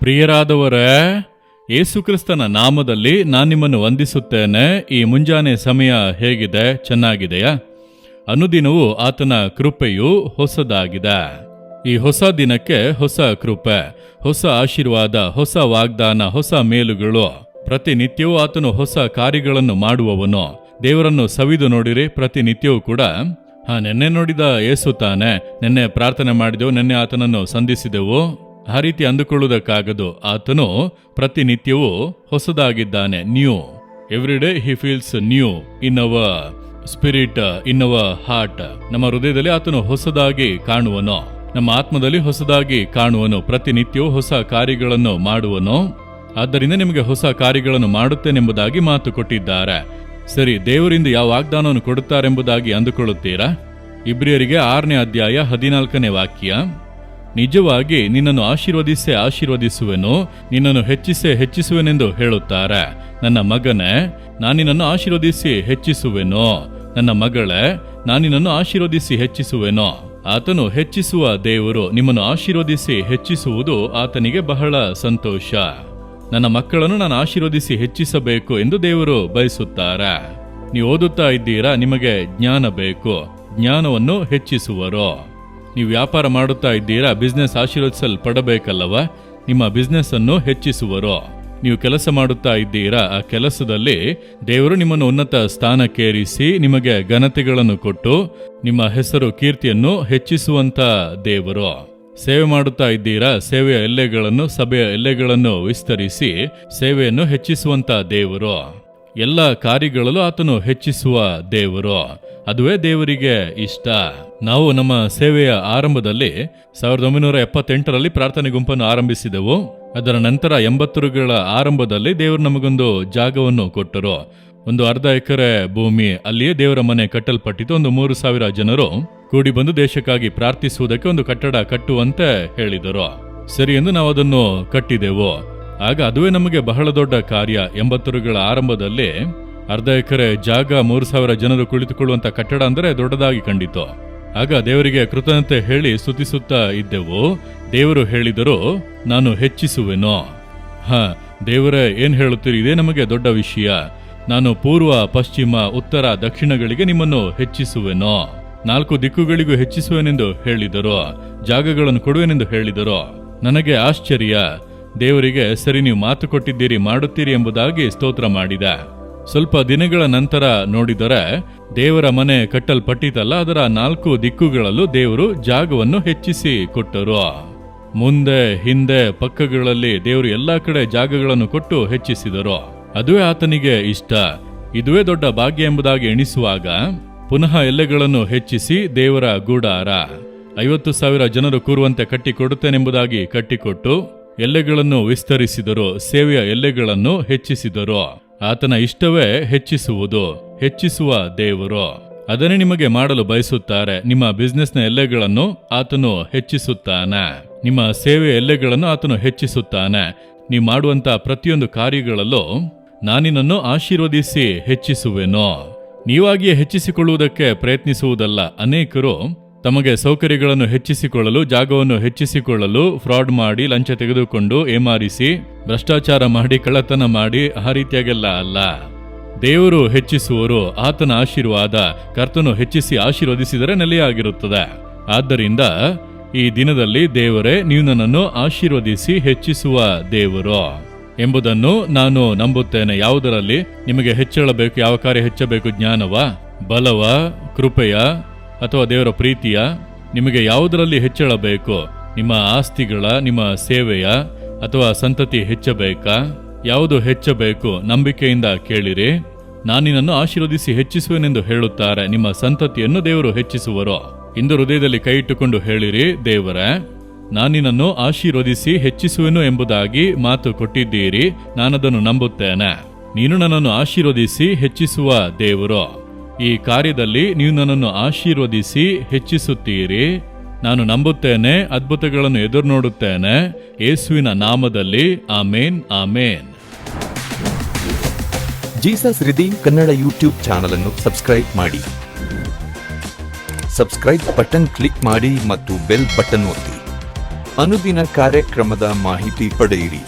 ಪ್ರಿಯರಾದವರೇ, ಯೇಸುಕ್ರಿಸ್ತನ ನಾಮದಲ್ಲಿ ನಾನು ನಿಮ್ಮನ್ನು ವಂದಿಸುತ್ತೇನೆ. ಈ ಮುಂಜಾನೆ ಸಮಯ ಹೇಗಿದೆ? ಚೆನ್ನಾಗಿದೆಯಾ? ಅನುದಿನವೂ ಆತನ ಕೃಪೆಯು ಹೊಸದಾಗಿದೆ. ಈ ಹೊಸ ದಿನಕ್ಕೆ ಹೊಸ ಕೃಪೆ, ಹೊಸ ಆಶೀರ್ವಾದ, ಹೊಸ ವಾಗ್ದಾನ, ಹೊಸ ಮೇಲುಗಳು. ಪ್ರತಿನಿತ್ಯವೂ ಆತನು ಹೊಸ ಕಾರ್ಯಗಳನ್ನು ಮಾಡುವವನು. ದೇವರನ್ನು ಸವಿದು ನೋಡಿರಿ, ಪ್ರತಿನಿತ್ಯವೂ ಕೂಡ. ಹಾ, ನೆನ್ನೆ ನೋಡಿದ ಏಸು ತಾನೆ. ನೆನ್ನೆ ಪ್ರಾರ್ಥನೆ ಮಾಡಿದೆವು, ನೆನ್ನೆ ಆತನನ್ನು ಸಂಧಿಸಿದೆವು. ಆ ರೀತಿ ಅಂದುಕೊಳ್ಳುವುದಕ್ಕಾಗದು. ಆತನು ಪ್ರತಿನಿತ್ಯವೂ ಹೊಸದಾಗಿದ್ದಾನೆ. New every day he feels new in ಅವ ಸ್ಪಿರಿಟ್ ಇನ್ ಅವ ಹಾರ್ಟ್ ನಮ್ಮ ಹೃದಯದಲ್ಲಿ ಆತನು ಹೊಸದಾಗಿ ಕಾಣುವನು, ನಮ್ಮ ಆತ್ಮದಲ್ಲಿ ಹೊಸದಾಗಿ ಕಾಣುವನು, ಪ್ರತಿನಿತ್ಯವೂ ಹೊಸ ಕಾರ್ಯಗಳನ್ನು ಮಾಡುವನು, ಆದ್ದರಿಂದ ನಿಮಗೆ ಹೊಸ ಕಾರ್ಯಗಳನ್ನು ಮಾಡುತ್ತೇನೆಂಬುದಾಗಿ ಮಾತು ಕೊಟ್ಟಿದ್ದಾರೆ. ಸರಿ, ದೇವರಿಂದ ಯಾವ ವಾಗ್ದಾನವನ್ನು ಕೊಡುತ್ತಾರೆಂಬುದಾಗಿ ಅಂದುಕೊಳ್ಳುತ್ತೀರಾ? ಇಬ್ರಿಯರಿಗೆ ಆರನೇ ಅಧ್ಯಾಯ ಹದಿನಾಲ್ಕನೇ ವಾಕ್ಯ. ನಿಜವಾಗಿ ನಿನ್ನನ್ನು ಆಶೀರ್ವದಿಸೇ ಆಶೀರ್ವದಿಸುವೆನು, ನಿನ್ನನ್ನು ಹೆಚ್ಚಿಸೇ ಹೆಚ್ಚಿಸುವೆನೆಂದು ಹೇಳುತ್ತಾರೆ. ನನ್ನ ಮಗನೇ ನಾನಿನನ್ನು ಆಶೀರ್ವದಿಸಿ ಹೆಚ್ಚಿಸುವೆನು. ನನ್ನ ಮಗಳೇ ನಾನಿನನ್ನು ಆಶೀರ್ವದಿಸಿ ಹೆಚ್ಚಿಸುವೆನು. ಆತನು ಹೆಚ್ಚಿಸುವ ದೇವರು ನಿಮ್ಮನ್ನು ಆಶೀರ್ವದಿಸಿ ಹೆಚ್ಚಿಸುವುದು ಆತನಿಗೆ ಬಹಳ ಸಂತೋಷ. ನನ್ನ ಮಕ್ಕಳನ್ನು ನಾನು ಆಶೀರ್ವದಿಸಿ ಹೆಚ್ಚಿಸಬೇಕು ಎಂದು ದೇವರು ಬಯಸುತ್ತಾರೆ. ನೀವು ಓದುತ್ತಾ ಇದ್ದೀರಾ? ನಿಮಗೆ ಜ್ಞಾನ ಬೇಕು. ಜ್ಞಾನವನ್ನು ಹೆಚ್ಚಿಸುವರು. ನೀವು ವ್ಯಾಪಾರ ಮಾಡುತ್ತಾ ಇದ್ದೀರಾ ಬಿಸ್ನೆಸ್ ಆಶೀರ್ವದಿಸಲ್ಪಡಬೇಕಲ್ಲವ? ನಿಮ್ಮ ಬಿಸ್ನೆಸ್ ಅನ್ನು ಹೆಚ್ಚಿಸುವರು. ನೀವು ಕೆಲಸ ಮಾಡುತ್ತಾ ಇದ್ದೀರಾ, ಆ ಕೆಲಸದಲ್ಲಿ ದೇವರು ನಿಮ್ಮನ್ನು ಉನ್ನತ ಸ್ಥಾನಕ್ಕೇರಿಸಿ ನಿಮಗೆ ಘನತೆಗಳನ್ನು ಕೊಟ್ಟು ನಿಮ್ಮ ಹೆಸರು, ಕೀರ್ತಿಯನ್ನು ಹೆಚ್ಚಿಸುವಂತ ದೇವರು. ಸೇವೆ ಮಾಡುತ್ತಾ ಇದ್ದೀರಾ, ಸೇವೆಯ ಎಲ್ಲೆಗಳನ್ನು ಸಭೆಯ ಎಲ್ಲೆಗಳನ್ನು ವಿಸ್ತರಿಸಿ ಸೇವೆಯನ್ನು ಹೆಚ್ಚಿಸುವಂತ ದೇವರು. ಎಲ್ಲ ಕಾರ್ಯಗಳಲ್ಲೂ ಆತನು ಹೆಚ್ಚಿಸುವ ದೇವರು. ಅದುವೇ ದೇವರಿಗೆ ಇಷ್ಟ. ನಾವು ನಮ್ಮ ಸೇವೆಯ ಆರಂಭದಲ್ಲಿ ಸಾವಿರದ ಒಂಬೈನೂರ ಎಪ್ಪತ್ತೆಂಟರಲ್ಲಿ ಪ್ರಾರ್ಥನೆ ಗುಂಪನ್ನು ಆರಂಭಿಸಿದೆವು. ಅದರ ನಂತರ ಎಂಬತ್ತರುಗಳ ಆರಂಭದಲ್ಲಿ ದೇವರು ನಮಗೊಂದು ಜಾಗವನ್ನು ಕೊಟ್ಟರು. ಒಂದು ಅರ್ಧ ಎಕರೆ ಭೂಮಿ, ಅಲ್ಲಿಯೇ ದೇವರ ಮನೆ ಕಟ್ಟಲ್ಪಟ್ಟಿತು. ಒಂದು ಮೂರು ಸಾವಿರ ಜನರು ಕೂಡಿ ಬಂದು ದೇಶಕ್ಕಾಗಿ ಪ್ರಾರ್ಥಿಸುವುದಕ್ಕೆ ಒಂದು ಕಟ್ಟಡ ಕಟ್ಟುವಂತೆ ಹೇಳಿದರು. ಸರಿ ಎಂದು ನಾವು ಅದನ್ನು ಕಟ್ಟಿದೆವು. ಆಗ ಅದುವೇ ನಮಗೆ ಬಹಳ ದೊಡ್ಡ ಕಾರ್ಯ ಎಂಬತ್ತರುಗಳ ಆರಂಭದಲ್ಲಿ ಅರ್ಧ ಎಕರೆ ಜಾಗ ಮೂರು ಸಾವಿರ ಜನರು ಕುಳಿತುಕೊಳ್ಳುವಂತ ಕಟ್ಟಡ ಅಂದರೆ ದೊಡ್ಡದಾಗಿ ಕಂಡಿತು. ಆಗ ದೇವರಿಗೆ ಕೃತಜ್ಞತೆ ಹೇಳಿ ಸ್ತುತಿಸುತ್ತಾ ಇದ್ದೆವು. ದೇವರು ಹೇಳಿದರು, ನಾನು ಹೆಚ್ಚಿಸುವೆನು. ಹ, ದೇವರೇ, ಏನ್ ಹೇಳುತ್ತೀರಿ? ಇದೇ ನಮಗೆ ದೊಡ್ಡ ವಿಷಯ. ನಾನು ಪೂರ್ವ, ಪಶ್ಚಿಮ, ಉತ್ತರ, ದಕ್ಷಿಣಗಳಿಗೆ ನಿಮ್ಮನ್ನು ಹೆಚ್ಚಿಸುವೆನು. ನಾಲ್ಕು ದಿಕ್ಕುಗಳಿಗೂ ಹೆಚ್ಚಿಸುವೆನೆಂದು ಹೇಳಿದರು. ಜಾಗಗಳನ್ನು ಕೊಡುವೆನೆಂದು ಹೇಳಿದರು. ನನಗೆ ಆಶ್ಚರ್ಯ. ದೇವರಿಗೆ ಸರಿ ನೀವು ಮಾತು ಕೊಟ್ಟಿದ್ದೀರಿ, ಮಾಡುತ್ತೀರಿ ಎಂಬುದಾಗಿ ಸ್ತೋತ್ರ ಮಾಡಿದ. ಸ್ವಲ್ಪ ದಿನಗಳ ನಂತರ ನೋಡಿದರೆ, ದೇವರ ಮನೆ ಕಟ್ಟಲ್ಪಟ್ಟಿತಲ್ಲ, ಅದರ ನಾಲ್ಕು ದಿಕ್ಕುಗಳಲ್ಲೂ ದೇವರು ಜಾಗವನ್ನು ಹೆಚ್ಚಿಸಿ ಕೊಟ್ಟರು. ಮುಂದೆ, ಹಿಂದೆ, ಪಕ್ಕಗಳಲ್ಲಿ ದೇವರು ಎಲ್ಲಾ ಕಡೆ ಜಾಗಗಳನ್ನು ಕೊಟ್ಟು ಹೆಚ್ಚಿಸಿದರು. ಅದುವೇ ಆತನಿಗೆ ಇಷ್ಟ. ಇದುವೇ ದೊಡ್ಡ ಭಾಗ್ಯ ಎಂಬುದಾಗಿ ಎಣಿಸುವಾಗ, ಪುನಃ ಎಲ್ಲೆಗಳನ್ನು ಹೆಚ್ಚಿಸಿ ದೇವರ ಗೂಡಾರ. ಐವತ್ತು ಸಾವಿರ ಜನರು ಕೂರುವಂತೆ ಕಟ್ಟಿಕೊಡುತ್ತೇನೆಂಬುದಾಗಿ ಕಟ್ಟಿಕೊಟ್ಟು ಎಲ್ಲೆಗಳನ್ನು ವಿಸ್ತರಿಸಿದರು ಸೇವೆಯ ಎಲ್ಲೆಗಳನ್ನು ಹೆಚ್ಚಿಸಿದರು ಆತನ ಇಷ್ಟವೇ ಹೆಚ್ಚಿಸುವುದು, ಹೆಚ್ಚಿಸುವ ದೇವರು. ಅದನ್ನೇ ನಿಮಗೆ ಮಾಡಲು ಬಯಸುತ್ತಾರೆ, ನಿಮ್ಮ ಬಿಸ್ನೆಸ್ನ ಎಲ್ಲೆಗಳನ್ನು ಆತನು ಹೆಚ್ಚಿಸುತ್ತಾನೆ. ನಿಮ್ಮ ಸೇವೆ ಎಲ್ಲೆಗಳನ್ನು ಆತನು ಹೆಚ್ಚಿಸುತ್ತಾನೆ. ನೀವು ಮಾಡುವಂತಹ ಪ್ರತಿಯೊಂದು ಕಾರ್ಯಗಳಲ್ಲೂ ನಾನಿನನ್ನು ಆಶೀರ್ವದಿಸಿ ಹೆಚ್ಚಿಸುವೆನು. ನೀವಾಗಿಯೇ ಹೆಚ್ಚಿಸಿಕೊಳ್ಳುವುದಕ್ಕೆ ಪ್ರಯತ್ನಿಸುವುದಲ್ಲ, ಅನೇಕರು ತಮಗೆ ಸೌಕರ್ಯಗಳನ್ನು ಹೆಚ್ಚಿಸಿಕೊಳ್ಳಲು, ಜಾಗವನ್ನು ಹೆಚ್ಚಿಸಿಕೊಳ್ಳಲು ಫ್ರಾಡ್ ಮಾಡಿ ಲಂಚ ತೆಗೆದುಕೊಂಡು ಏಮಾರಿಸಿ, ಭ್ರಷ್ಟಾಚಾರ ಮಾಡಿ, ಕಳ್ಳತನ ಮಾಡಿ, ಆ ರೀತಿಯಾಗೆಲ್ಲ ಅಲ್ಲ. ದೇವರು ಹೆಚ್ಚಿಸುವರು ಆತನ ಆಶೀರ್ವಾದ, ಕರ್ತನು ಹೆಚ್ಚಿಸಿ ಆಶೀರ್ವದಿಸಿದರೆ ನೆಲೆಯಾಗಿರುತ್ತದೆ. ಆದ್ದರಿಂದ ಈ ದಿನದಲ್ಲಿ ದೇವರೇ, ನೀವು ನನ್ನನ್ನು ಆಶೀರ್ವದಿಸಿ ಹೆಚ್ಚಿಸುವ ದೇವರು ಎಂಬುದನ್ನು ನಾನು ನಂಬುತ್ತೇನೆ. ಯಾವುದರಲ್ಲಿ ನಿಮಗೆ ಹೆಚ್ಚಳಬೇಕು ಯಾವ ಕಾರ್ಯ ಹೆಚ್ಚಬೇಕು ಜ್ಞಾನವ? ಬಲವ? ಕೃಪೆಯ? ಅಥವಾ ದೇವರ ಪ್ರೀತಿಯ, ನಿಮಗೆ ಯಾವುದರಲ್ಲಿ ಹೆಚ್ಚಳ ಬೇಕೋ ನಿಮ್ಮ ಆಸ್ತಿಗಳ, ನಿಮ್ಮ ಸೇವೆಯ ಅಥವಾ ಸಂತತಿ ಹೆಚ್ಚಬೇಕಾ? ಯಾವುದು ಹೆಚ್ಚಬೇಕು ನಂಬಿಕೆಯಿಂದ ಕೇಳಿರಿ. ನಾನಿನನ್ನು ಆಶೀರ್ವದಿಸಿ ಹೆಚ್ಚಿಸುವೆನೆಂದು ಹೇಳುತ್ತಾರೆ. ನಿಮ್ಮ ಸಂತತಿಯನ್ನು ದೇವರು ಹೆಚ್ಚಿಸುವರು. ಇಂದು ಹೃದಯದಲ್ಲಿ ಕೈ ಇಟ್ಟುಕೊಂಡು ಹೇಳಿರಿ, ದೇವರೇ ನಾನಿನನ್ನು ಆಶೀರ್ವದಿಸಿ ಹೆಚ್ಚಿಸುವೆನು ಎಂಬುದಾಗಿ ಮಾತು ಕೊಟ್ಟಿದ್ದೀರಿ. ನಾನದನ್ನು ನಂಬುತ್ತೇನೆ. ನೀನು ನನ್ನನ್ನು ಆಶೀರ್ವದಿಸಿ ಹೆಚ್ಚಿಸುವ ದೇವರು. ಈ ಕಾರ್ಯದಲ್ಲಿ ನೀವು ನನ್ನನ್ನು ಆಶೀರ್ವದಿಸಿ ಹೆಚ್ಚಿಸುತ್ತೀರಿ. ನಾನು ನಂಬುತ್ತೇನೆ, ಅದ್ಭುತಗಳನ್ನು ಎದುರು ನೋಡುತ್ತೇನೆ ಯೇಸುವಿನ ನಾಮದಲ್ಲಿ amen amen. Jesus redeem Kannada YouTube channel ಅನ್ನು ಸಬ್ಸ್ಕ್ರೈಬ್ ಮಾಡಿ. ಸಬ್ಸ್ಕ್ರೈಬ್ ಬಟನ್ ಕ್ಲಿಕ್ ಮಾಡಿ ಮತ್ತು ಬೆಲ್ ಬಟನ್ ಒತ್ತಿ. ಅನುದಿನ ಕಾರ್ಯಕ್ರಮದ ಮಾಹಿತಿ ಪಡೆಯಿರಿ.